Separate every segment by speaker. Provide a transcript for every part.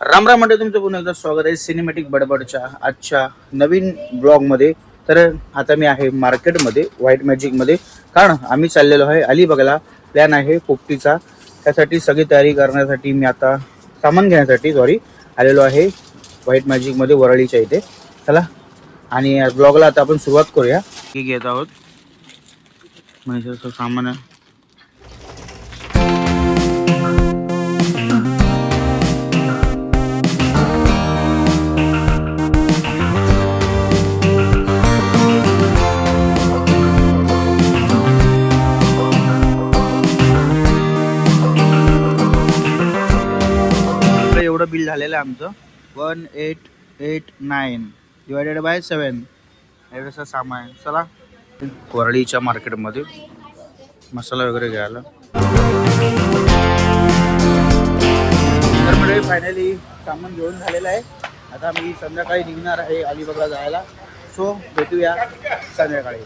Speaker 1: राम राम म्हणजे तुमचं पुन्हा एकदा स्वागत आहे सिनेमॅटिक बडबडच्या आजच्या नवीन ब्लॉगमध्ये. तर आता मी आहे मार्केटमध्ये व्हाईट मॅजिकमध्ये कारण आम्ही चाललेलो आहे अलिबागला. प्लॅन आहे पोपटीचा. त्यासाठी सगळी तयारी करण्यासाठी मी आता सामान घेण्यासाठी सॉरी आलेलो आहे व्हाईट मॅजिकमध्ये वरळीच्या इथे. चला आणि या ब्लॉगला आता आपण सुरुवात करूया. की घेत आहोत. म्हणजे सामान आलेलं झालेलं आहे आमचं. One eight eight nine divided by seven एवढंसं सामान आहे? चला. वरळीच्या मार्केटमध्ये मसाला वगैरे घ्यायला. तर म्हणजे फायनली सामान घेऊन झालेलं आहे. आता मी संध्याकाळी निघणार आहे अलिबागला जायला. सो भेटूया संध्याकाळी.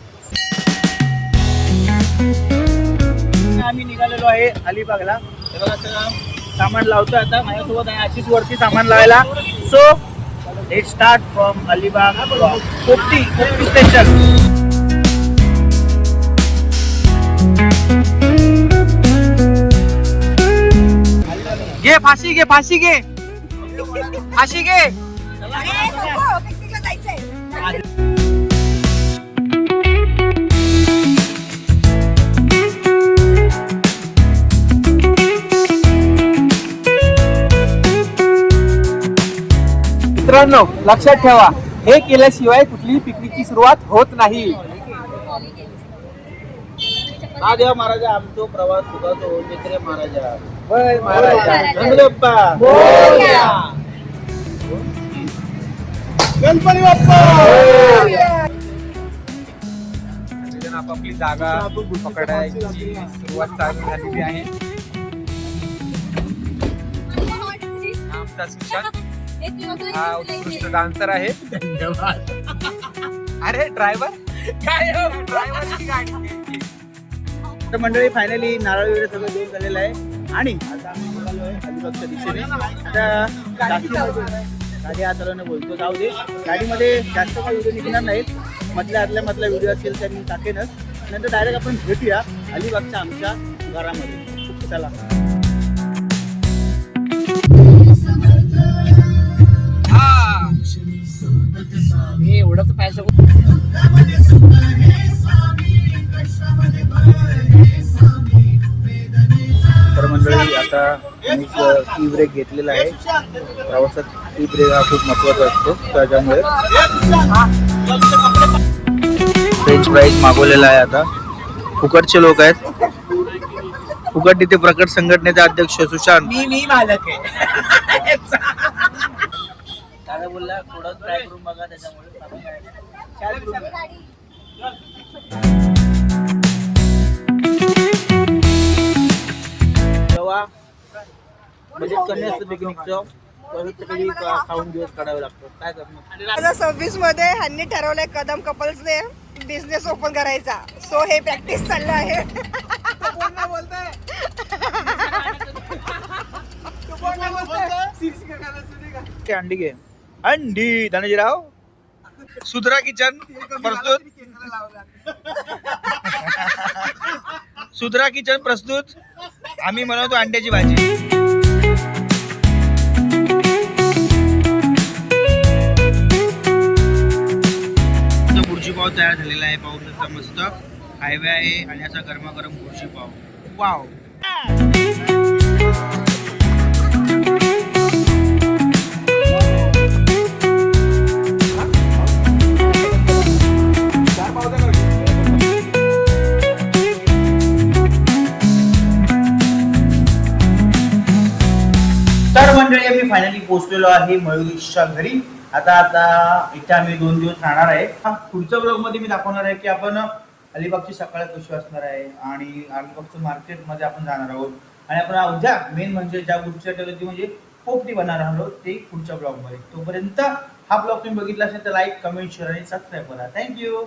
Speaker 1: आम्ही निघालेलो आहे अलिबागला. बघा सामान लावतो आता. माझ्यासोबत आहे आशिष वरती सामान लावायला. So let start from Alibag पोपटी पोपटी स्टेशन घे फाशी घे फाशी घे. फाशी घे.
Speaker 2: मित्रांनो लक्षात ठेवा हे केल्याशिवाय कुठलीही पिकनिकची सुरुवात होत नाही.
Speaker 1: हा देवा महाराजा आमचो प्रवास सुखाचो होऊन देत रे महाराजा.
Speaker 2: महाराजा.
Speaker 1: गणपती बाप्पा.
Speaker 2: गणपती बाप्पा. आपापली जागा पकडायची सुरुवात चालू झालेली आहे. आमचा सुशांत. हा उत्कृष्ट डान्सर आहे. अरे ड्रायव्हर काय ड्रायव्हरची गाडी घ्यायची.
Speaker 1: तर मंडळी फायनली नारळ वगैरे सगळं देऊन झालेलं आहे. आणि आता आम्ही निघालो आहे अलिबागच्या दिशेने. आता जास्ती गाडी हाताळून बोलतो जाऊ दे. गाडीमध्ये जास्त काही व्हिडिओ निघणार नाहीत. मधल्या आदल्या मधल्या व्हिडिओ असेल तर मी टाकेनच. नंतर डायरेक्ट आपण भेटूया अलिबागच्या आमच्या घरामध्ये. चला.
Speaker 2: मी
Speaker 1: टी ब्रेक घेतलेला आहे. प्रवासात टी ब्रेक हा खूप महत्त्वाचा असतो. त्याच्यामुळे फ्रेंच फ्राईज मागवलेला आहे आता. फुकटचे लोक आहेत. फुकट तिथे प्रकट संघटनेचे अध्यक्ष सुशांत.
Speaker 2: मी मी मालक आहे.
Speaker 1: काय बोलला थोडं ट्राय करून बघा जेव्हा बजेट कमी असतं पिकनिकचं कधी खाऊन दिवस काढावे लागतो काय करणार?
Speaker 3: दोन हजार सव्वीसमध्ये ह्यांनी ठरवलंय कदम कपल्सने बिझनेस ओपन करायचा. सो हे प्रॅक्टिस चाललं आहे.
Speaker 1: ते अंडी घे अंडी धनजीराव सुधरा किचन प्रस्तुत. सुधरा किचन प्रस्तुत. आम्ही बनवतो अंड्याची भाजी. आता पाव तयार झालेला आहे पाहू शकता मस्त हायवे आहे आणि असा गरमागरम बुर्जी पाव. वाव तर मंडळी आम्ही फायनली पोहोचलेलो आहे मयुरीशच्या घरी. आता आता इथे आम्ही दोन दिवस राहणार आहे. पुढच्या ब्लॉगमध्ये मी दाखवणार आहे की आपण अलिबागची सकाळ कशी असणार आहे आणि अलिबागचं मार्केटमध्ये आपण जाणार आहोत. आणि आपण उद्या मेन म्हणजे ज्या गोष्टी ठेवलं ती म्हणजे पोपटी बनणार आहोत ते पुढच्या ब्लॉगमध्ये तोपर्यंत हा ब्लॉग तुम्ही बघितला असेल तर लाईक कमेंट शेअर आणि सबस्क्राईब करा. Thank you